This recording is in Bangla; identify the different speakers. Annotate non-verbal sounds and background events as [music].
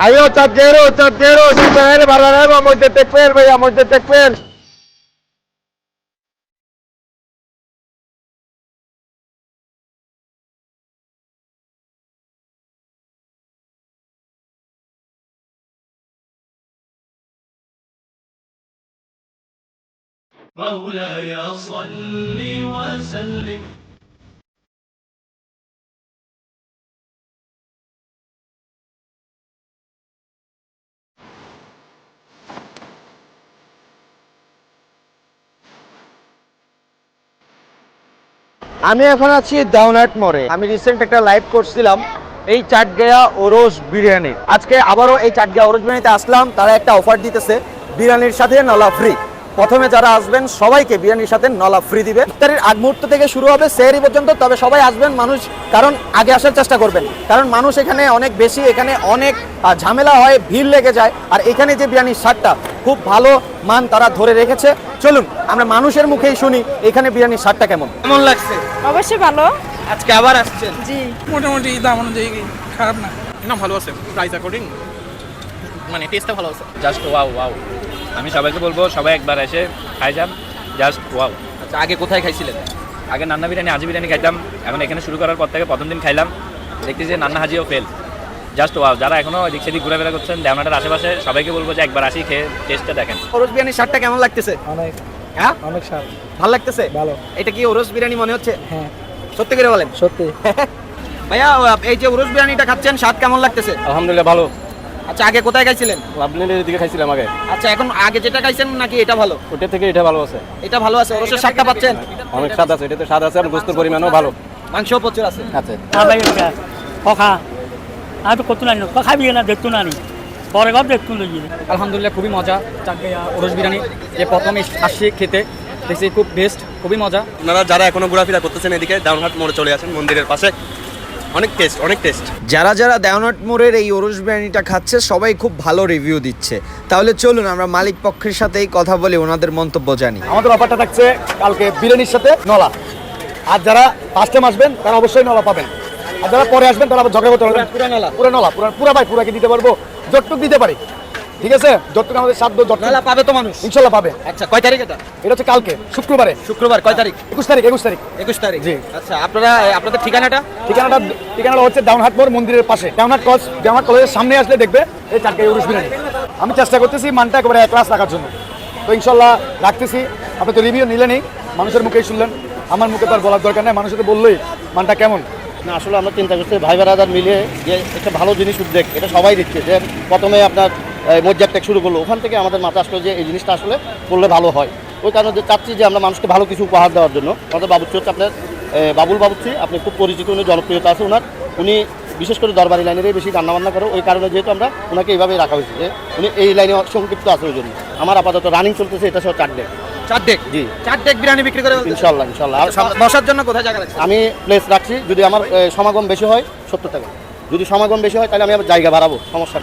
Speaker 1: أيوه تقديروا تقديروا شوفوا هنا برنامج مده تكفير بيا مده تكفير
Speaker 2: مولاي صلي وسلم.
Speaker 1: আমি এখন আছি দাওনাট মোড়ে। আমি রিসেন্ট একটা লাইভ করছিলাম, এই চাট চাটগায়া ওরস বিরিয়ানি আজকে আবারও এই চাট চাটগায়া ওরস বিরিয়ানিতে আসলাম, তারা একটা অফার দিতেছে, বিরিয়ানির সাথে নলা ফ্রি প্রথমে যারা আসবেন সবাইকে বিরিয়ানির সাথে নলা ফ্রি দিবে। ইফতারির আগ মুহূর্ত থেকে শুরু হবে সেহরি পর্যন্ত তবে সবাই আসবেন মানুষ কারণ আগে আসার চেষ্টা করবেন। কারণ মানুষ এখানে অনেক বেশি এখানে অনেক ঝামেলা হয় ভিড় লেগে যায়। আর এখানে যে বিরিয়ানির স্বাদটা খুব ভালো মান তারা ধরে রেখেছে। চলুন আমরা মানুষের মুখেই শুনি এখানে বিরিয়ানির স্বাদটা কেমন? কেমন লাগছে?
Speaker 3: অবশ্যই ভালো।
Speaker 1: আজকে আবার আসছেন?
Speaker 3: জি।
Speaker 4: মোটামুটি দাম অনুযায়ী খারাপ না। না ভালো আছে প্রাইস অ্যাকর্ডিং মানে টেস্টটা ভালো আছে।
Speaker 5: জাস্ট ওয়াও ওয়াও আমি সবাইকে বলব সবাই একবার এসে খাই যান। জাস্ট ওয়াও
Speaker 1: আচ্ছা আগে কোথায় খাইছিলেন?
Speaker 5: আগে নান্না বিরিয়ানি হাজি বিরিয়ানি খাইতাম। এখন এখানে শুরু করার পর থেকে প্রথম দিন খাইলাম। দেখতে যে নান্না হাজিও ফেল জাস্ট ওয়াও যারা এখনও এদিক সেদিক ঘুরাফেরা করছেন দেওনাটার আশেপাশে সবাইকে বলব যে একবার আসি খেয়ে টেস্টটা দেখেন।
Speaker 1: ওরস বিরিয়ানির স্বাদটা কেমন লাগতেছে?
Speaker 4: অনেক
Speaker 1: হ্যাঁ?
Speaker 4: অনেক স্বাদ।
Speaker 1: ভালো লাগতেছে?
Speaker 4: ভালো।
Speaker 1: এটা কি ওরস বিরিয়ানি মনে হচ্ছে?
Speaker 4: হ্যাঁ।
Speaker 1: সত্যি করে বলেন।
Speaker 4: সত্যি। [laughs]
Speaker 1: ভাইয়া এই যে ওরস বিরিয়ানিটা খাচ্ছেন স্বাদ কেমন লাগতেছে?
Speaker 4: আলহামদুলিল্লাহ ভালো।
Speaker 1: আচ্ছা আগে কোথায় খাইছিলেন?
Speaker 4: লাভলিনের দিকে খাইছিলাম আগে।
Speaker 1: আচ্ছা এখন আগে যেটা খাইছেন নাকি এটা ভালো?
Speaker 4: ওটা থেকে এটা ভালো আছে।
Speaker 1: এটা ভালো আছে ওরসের স্বাদটা পাচ্ছেন?
Speaker 4: অনেক স্বাদ আছে এটাতে স্বাদ আছে আর গোস্তের পরিমাণও ভালো।
Speaker 1: মাংস প্রচুর আছে।
Speaker 4: আছে।
Speaker 6: কখা আমি তো করতে নানি কথা খাবি না দেখতো নানি পরে ঘর দেখতো না
Speaker 7: আলহামদুলিল্লাহ খুবই মজা। চাকে ওরস বিরিয়ানি যে প্রথম আসছি খেতে দেখছি খুব বেস্ট খুবই মজা।
Speaker 8: আপনারা যারা এখনও ঘোরাফেরা করতেছেন এদিকে ডাউনহাট মোড়ে চলে আসেন মন্দিরের পাশে। অনেক টেস্ট অনেক টেস্ট
Speaker 1: যারা যারা দেওনাট মোড়ের এই ওরস বিরিয়ানিটা খাচ্ছে সবাই খুব ভালো রিভিউ দিচ্ছে। তাহলে চলুন আমরা মালিক পক্ষের সাথেই কথা বলে ওনাদের মন্তব্য জানি।
Speaker 9: আমাদের অফারটা থাকছে কালকে বিরিয়ানির সাথে নলা। আর যারা ফার্স্ট টাইম আসবেন তারা অবশ্যই নলা পাবেন। আর যারা পরে আসবেন তারা আবার ঝগড়া করতে পারবেন। পুরো নলা। পুরো নলা পুরো পুরো ভাই পুরাকে দিতে পারব যতটুকু দিতে পারি। ঠিক আছে? যতটুকু আমাদের সাধ্য যতটুকু
Speaker 1: পাবে তো মানুষ।
Speaker 9: ইনশাল্লাহ পাবে।
Speaker 1: আচ্ছা কয় তারিখ এটা?
Speaker 9: এটা হচ্ছে কালকে শুক্রবারে।
Speaker 1: শুক্রবার কয় তারিখ?
Speaker 9: একুশ তারিখ একুশ তারিখ।
Speaker 1: একুশ তারিখ।
Speaker 9: জি।
Speaker 1: আচ্ছা আপনারা আপনাদের ঠিকানাটা?
Speaker 9: ঠিকানাটা ঠিকানাটা হচ্ছে ডাউনহাট মোড় মন্দিরের পাশে। ডাউনহাট কলেজ ডাউনহাট কলেজের সামনে আসলে দেখবে এই চারটে উরুষ বিরিয়ানি। আমি চেষ্টা করতেছি মানটা একেবারে এক ক্লাস রাখার জন্য। তো ইনশাল্লাহ রাখতেছি। আপনি তো রিভিউ নিলেনই মানুষের মুখেই শুনলেন। আমার মুখে তো আর বলার দরকার নেই মানুষের তো বললোই মানটা কেমন?
Speaker 8: না আসলে আমরা চিন্তা করছি ভাই বেড়াদার মিলে যে একটা ভালো জিনিস উদ্যোগ এটা সবাই দিচ্ছে। যে প্রথমে আপনার মজ্জার ত্যাগ শুরু করল ওখান থেকে আমাদের মাথা আসলো যে এই জিনিসটা আসলে করলে ভালো হয়। ওই কারণে যে চাচ্ছি যে আমরা মানুষকে ভালো কিছু উপহার দেওয়ার জন্য। আমাদের বাবুচ্চি হচ্ছে আপনার বাবুল বাবুচ্চি আপনি খুব পরিচিত উনি জনপ্রিয়তা আছে ওনার উনি বিশেষ করে দরবারি লাইনেরই বেশি রান্নাবান্না করে ওই কারণে যেহেতু আমরা ওনাকে এইভাবেই রাখা হয়েছে যে উনি এই লাইনে সংক্ষিপ্ত আছে ওই জন্য। আমার আপাতত রানিং চলতেছে এটা সহ চার ডে
Speaker 1: চার ডেক
Speaker 8: জি।
Speaker 1: চার ডেক বিরিয়ানি বিক্রি করে।
Speaker 8: ইনশাল্লাহ ইনশাল্লাহ।
Speaker 1: বসার জন্য কোথায় জায়গা লাগছে
Speaker 8: আমি প্লেস রাখছি যদি আমার সমাগম বেশি হয় সত্তর টাকা। যদি সমাগম বেশি হয় তাহলে আমি আবার জায়গা বাড়াবো সমস্যা